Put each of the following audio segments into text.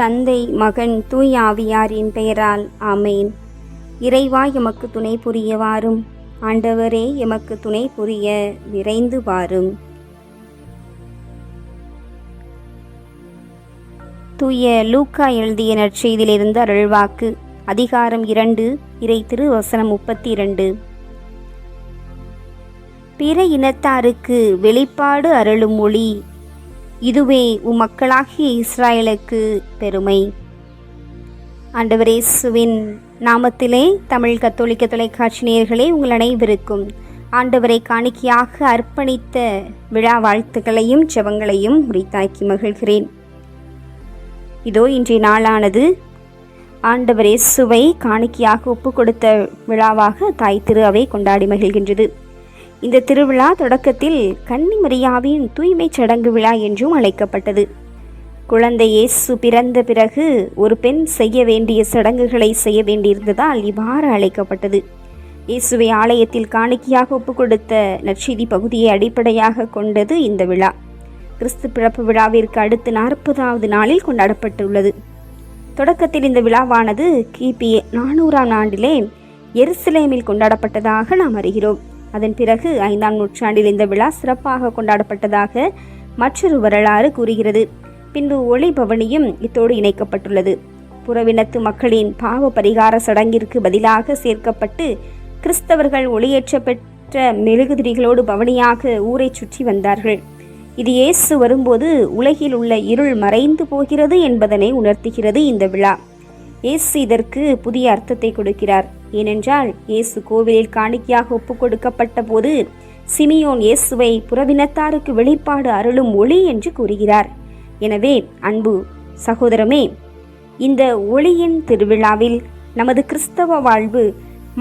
தந்தை மகன் தூய் ஆவியாரின் பெயரால் ஆமேன். இறைவா எமக்கு துணை புரிய வாரும். ஆண்டவரே எமக்கு துணை புரிய விரைந்து வாரும். தூய லூக்கா எழுதிய நற்செய்தியிலிருந்து அருள்வாக்கு. அதிகாரம் இரண்டு இறை திரு வசனம் முப்பத்தி இரண்டு பிற இனத்தாருக்கு வெளிப்பாடு அருளும் மொழி இதுவே உம் மக்களாகிய இஸ்ராயலுக்கு பெருமை. ஆண்டவரேசுவின் நாமத்திலே தமிழ் கத்தோலிக்க தொலைக்காட்சி நேயர்களே உங்கள் அனைவருக்கும் ஆண்டவரை காணிக்கையாக அர்ப்பணித்த விழா வாழ்த்துக்களையும் ஜெபங்களையும் உரித்தாக்கி மகிழ்கிறேன். இதோ இன்றைய நாளானது. ஆண்டவரேசுவை இயேசுவை காணிக்கையாக ஒப்பு கொடுத்த விழாவாக தாய் திரு அவை கொண்டாடி மகிழ்கின்றது. இந்த திருவிழா தொடக்கத்தில் கன்னிமரியாவின் தூய்மை சடங்கு விழா என்றும் அழைக்கப்பட்டது. குழந்தை இயேசு பிறந்த பிறகு ஒரு பெண் செய்ய வேண்டிய சடங்குகளை செய்ய வேண்டியிருந்ததால் இவ்வாறு அழைக்கப்பட்டது. இயேசுவை ஆலயத்தில் காணிக்கையாக ஒப்புக் கொடுத்த நற்செய்தி பகுதியை அடிப்படையாக கொண்டது இந்த விழா. கிறிஸ்து பிறப்பு விழாவிற்கு அடுத்து நாற்பதாவது நாளில் கொண்டாடப்பட்டுள்ளது. தொடக்கத்தில் இந்த விழாவானது கிபி நானூறாம் ஆண்டிலே எருசலேமில் கொண்டாடப்பட்டதாக நாம் அறிகிறோம். அதன் பிறகு ஐந்தாம் நூற்றாண்டில் இந்த விழா சிறப்பாக கொண்டாடப்பட்டதாக மற்றொரு வரலாறு கூறுகிறது. பின்பு ஒளி பவனியும் இத்தோடு இணைக்கப்பட்டுள்ளது. புறவினத்து மக்களின் பாவ பரிகார சடங்கிற்கு பதிலாக சேர்க்கப்பட்டு கிறிஸ்தவர்கள் ஒளியேற்ற பெற்ற மெழுகுதிரிகளோடு பவனியாக ஊரை சுற்றி வந்தார்கள். இது இயேசு வரும்போது உலகில் உள்ள இருள் மறைந்து போகிறது என்பதனை உணர்த்துகிறது இந்த விழா. இயேசு இதற்கு புதிய அர்த்தத்தை கொடுக்கிறார். ஏனென்றால் இயேசு கோவிலில் காணிக்கையாக ஒப்பு கொடுக்கப்பட்ட போது சிமியோன் இயேசுவை புறவினத்தாருக்கு வெளிப்பாடு அருளும் ஒளி என்று கூறுகிறார். எனவே அன்பு சகோதரமே இந்த ஒளியின் திருவிழாவில் நமது கிறிஸ்தவ வாழ்வு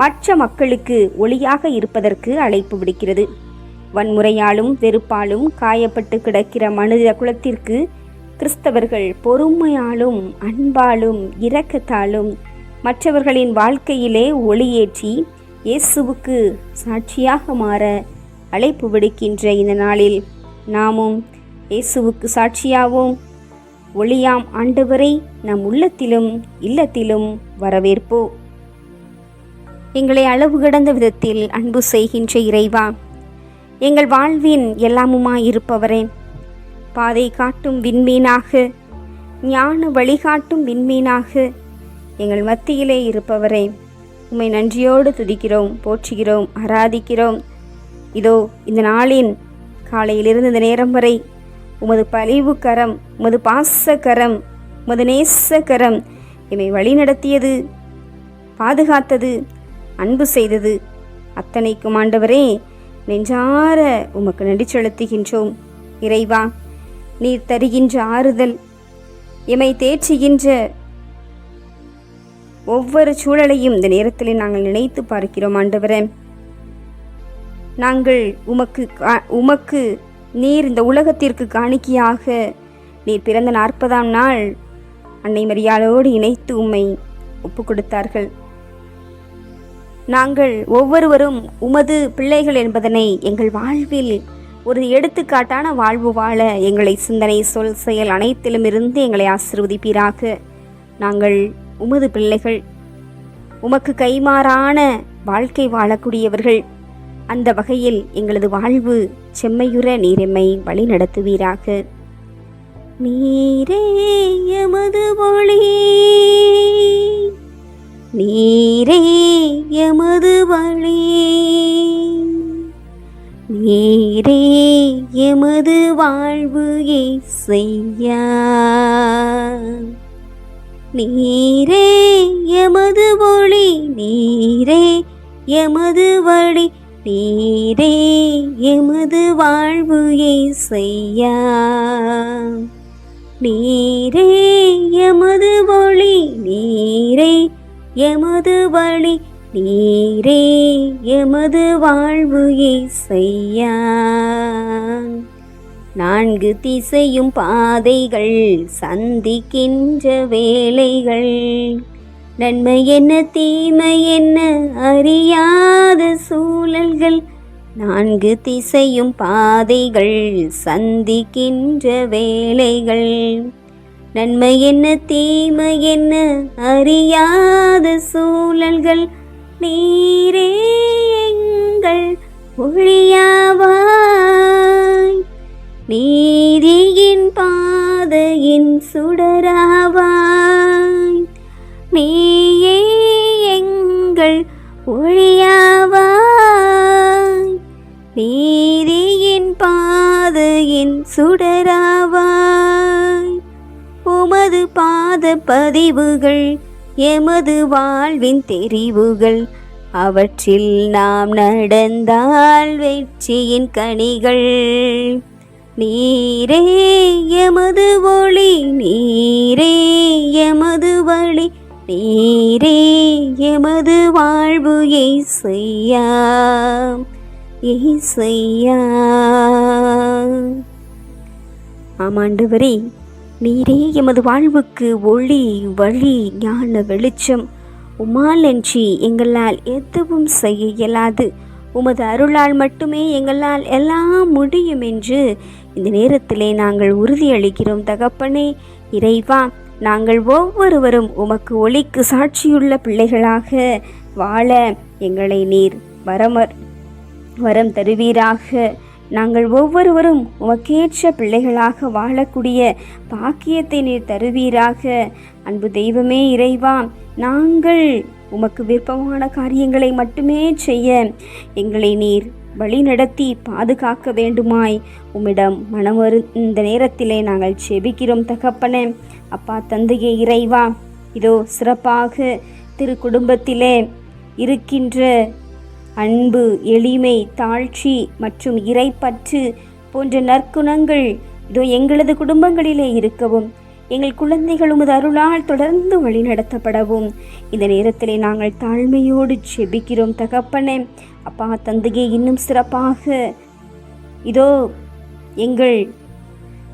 மற்ற மக்களுக்கு ஒளியாக இருப்பதற்கு அழைப்பு விடுக்கிறது. வன்முறையாலும் வெறுப்பாலும் காயப்பட்டு கிடக்கிற மனித குலத்திற்கு கிறிஸ்தவர்கள் பொறுமையாலும் அன்பாலும் இரக்கத்தாலும் மற்றவர்களின் வாழ்க்கையிலே ஒளியேற்றி இயேசுவுக்கு சாட்சியாக மாற அழைப்பு விடுக்கின்ற இந்த நாளில் நாமும் இயேசுவுக்கு சாட்சியாவோம். ஒளியாம் ஆண்டவரை நம் உள்ளத்திலும் இல்லத்திலும் வரவேற்போ எங்களை அளவு கடந்த விதத்தில் அன்பு செய்கின்ற இறைவா எங்கள் வாழ்வின் எல்லாமுமாய் இருப்பவரே பாதை காட்டும் விண்மீனாக. ஞான வழிகாட்டும் விண்மீனாக. எங்கள் மத்தியிலே இருப்பவரே உம்மை நன்றியோடு துதிக்கிறோம் போற்றுகிறோம் ஆராதிக்கிறோம். இதோ இந்த நாளின் காலையிலிருந்து இந்த நேரம் வரை உமது பழிவு கரம் உமது பாச கரம் உமது நேச கரம் எம்மை வழிநடத்தியது பாதுகாத்தது அன்பு செய்தது. அத்தனைக்கும் ஆண்டவரே நெஞ்சார உமக்கு நன்றி செலுத்துகின்றோம். இறைவா நீர் தருகின்ற ஆறுதல். எமை தேற்றுகின்ற ஒவ்வொரு சூழலையும் இந்த நேரத்தில் நாங்கள் நினைத்து பார்க்கிறோம் ஆண்டவரே. நாங்கள் உமக்கு கா- உமக்கு நீர் இந்த உலகத்திற்கு காணிக்கையாக நீர் பிறந்த நாற்பதாம் நாள் அன்னை மரியாளோடு இணைத்து உம்மை ஒப்பு கொடுத்தார்கள் நாங்கள் ஒவ்வொருவரும் உமது பிள்ளைகள் என்பதனை எங்கள் வாழ்வில் ஒரு எடுத்துக்காட்டான வாழ்வு வாழ எங்களை சிந்தனை சொல் செயல் அனைத்திலும் இருந்து எங்களை ஆசிர்வதிப்பீராக. நாங்கள் உமது பிள்ளைகள். உமக்கு கைமாறான வாழ்க்கை வாழக்கூடியவர்கள். அந்த வகையில் எங்களது வாழ்வு செம்மையுற நீரெம்மை வழி நடத்துவீராக நீரே எமது ஒளி. நீரே எமது நீரே எமது வாழ்வு செய்யா நீரே எமது ஒளி நீரே எமது வழி நீரே எமது வாழ்வு செய்யா நீரே எமது ஒளி நீரே எமது வழி நீரே எமது வாழ்வு செய்யா நான்கு திசையும் பாதைகள் சந்திக்கின்ற வேலைகள் நன்மை என்ன தீமை என்ன அறியாத சூழல்கள். நான்கு திசையும் பாதைகள் சந்திக்கின்ற வேலைகள் நன்மை என்ன தீமை என்ன அறியாத சூழல்கள். நீரே எங்கள் ஒழியாவாய் நீதியின் பாதையின் சுடராவாய். நீயே எங்கள் ஒழியாவாய் நீதியின் பாதையின் சுடராவாய். உமது பாத பதிவுகள் எமது வாழ்வின் தெரிவுகள். அவற்றில் நாம் நடந்தால் வெற்றியின் கனிகள். நீரே எமது ஒளி நீரே எமது வழி நீரே எமது வாழ்வு ஏசையா ஏசையா ஆமாண்டவரே நீரே எமது வாழ்வுக்கு ஒளி வழி ஞான வெளிச்சம். உமாலன்றி எங்களால் எதுவும் செய்ய இயலாது. உமது அருளால் மட்டுமே எங்களால் எல்லாம் முடியும் என்று இந்த நேரத்திலே நாங்கள் உறுதியளிக்கிறோம் தகப்பனே. இறைவா நாங்கள் ஒவ்வொருவரும் உமக்கு ஒளிக்கு சாட்சியுள்ள பிள்ளைகளாக வாழ எங்களை நீர் வரமர் வரம் தருவீராக. நாங்கள் ஒவ்வொருவரும் உமக்கேற்ற பிள்ளைகளாக வாழக்கூடிய பாக்கியத்தை நீர் தருவீராக. அன்பு தெய்வமே இறைவா நாங்கள் உமக்கு விருப்பமான காரியங்களை மட்டுமே செய்ய எங்களை நீர் வழி நடத்தி பாதுகாக்க வேண்டுமாய். உம்மிடம் மனமரு இந்த நேரத்திலே நாங்கள் செபிக்கிறோம் தகப்பனே. அப்பா தந்தையே இறைவா இதோ சிறப்பாக திரு குடும்பத்திலே இருக்கின்ற அன்பு எளிமை தாழ்ச்சி மற்றும் இறைப்பற்று போன்ற நற்குணங்கள் இதோ எங்களது குடும்பங்களிலே இருக்கவும் எங்கள் குழந்தைகள் உமது அருளால் தொடர்ந்து வழிநடத்தப்படவும். இந்த நேரத்திலே நாங்கள் தாழ்மையோடு செபிக்கிறோம் தகப்பனே. அப்பா தந்தையே இன்னும் சிறப்பாக. இதோ எங்கள்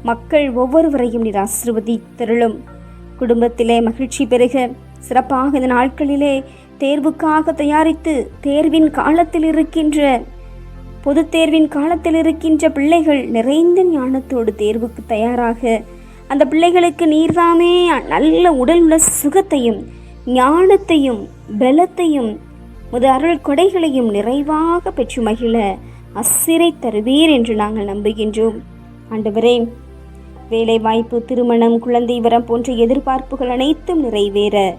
மக்கள் ஒவ்வொருவரையும் நீர் ஆசிர்வதித்தருளும். குடும்பத்திலே மகிழ்ச்சி பெருக. சிறப்பாக இந்த நாட்களிலே தேர்வுக்காக தயாரித்து தேர்வின் காலத்தில் இருக்கின்ற பொதுத் தேர்வின் காலத்தில் இருக்கின்ற பிள்ளைகள் நிறைந்த ஞானத்தோடு தேர்வுக்கு தயாராக அந்த பிள்ளைகளுக்கு நீர்தாமே நல்ல உடல் உள்ள சுகத்தையும் ஞானத்தையும் பலத்தையும் முது அருள் கொடைகளையும் நிறைவாக பெற்று மகிழ அசிரை தருவீர் என்று நாங்கள் நம்புகின்றோம். ஆண்டவரே வேலைவாய்ப்பு திருமணம் குழந்தை வரம் போன்ற எதிர்பார்ப்புகள் அனைத்தும் நிறைவேற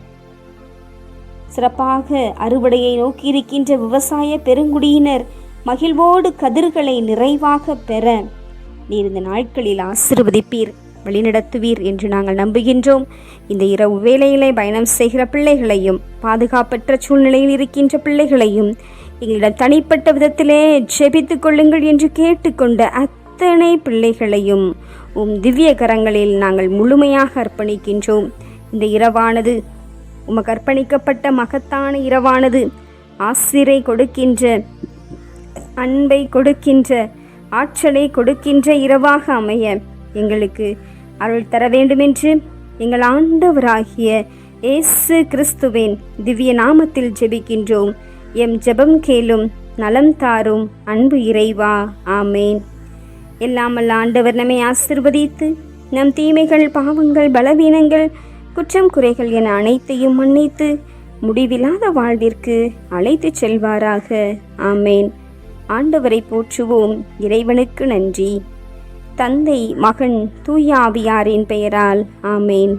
சிறப்பாக அறுவடையை நோக்கி இருக்கின்ற விவசாய பெருங்குடியினர் மகிழ்வோடு கதிர்களை நிறைவாக பெற நீர் இந்த நாட்களில் ஆசிர்வதிப்பீர் வழிநடத்துவீர் என்று நாங்கள் நம்புகின்றோம். இந்த இரவு வேளையிலே பயணம் செய்கிற பிள்ளைகளையும் பாதுகாப்பற்ற சூழ்நிலையில் இருக்கின்ற பிள்ளைகளையும் எங்களிடம் தனிப்பட்ட விதத்திலே ஜெபித்து கொள்ளுங்கள் என்று கேட்டுக்கொண்ட அத்தனை பிள்ளைகளையும் உம் திவ்ய கரங்களில் நாங்கள் முழுமையாக அர்ப்பணிக்கின்றோம். இந்த இரவானது உமக்கு அர்ப்பணிக்கப்பட்ட மகத்தான இரவானது. ஆசிரை கொடுக்கின்ற அன்பை கொடுக்கின்ற ஆற்றலை கொடுக்கின்ற இரவாக அமைய எங்களுக்கு அருள் தர வேண்டுமென்று எங்கள் ஆண்டவராகிய இயேசு கிறிஸ்துவின் திவ்ய நாமத்தில் ஜெபிக்கின்றோம். எம் ஜெபம் கேளும் நலம் தாரும் அன்பு இறைவா ஆமேன். எல்லாமல்ல ஆண்டவர் நம்மை ஆசிர்வதித்து நம் தீமைகள் பாவங்கள் பலவீனங்கள் குற்றம் குறைகள் என அனைத்தையும் மன்னித்து முடிவில்லாத வாழ்விற்கு அழைத்துச் செல்வாராக. ஆமேன். ஆண்டவரை போற்றுவோம். இறைவனுக்கு நன்றி. தந்தை மகன் தூயாவியாரின் பெயரால் ஆமேன்.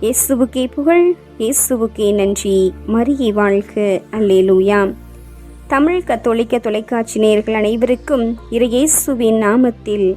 இயேசுவுக்கே புகழ் இயேசுவுக்கே நன்றி. மரியை வாழ்க. அல்லேலூயா. தமிழ் கத்தோலிக்க தொலைக்காட்சி நேயர்கள் அனைவருக்கும் இறையேசுவின் நாமத்தில்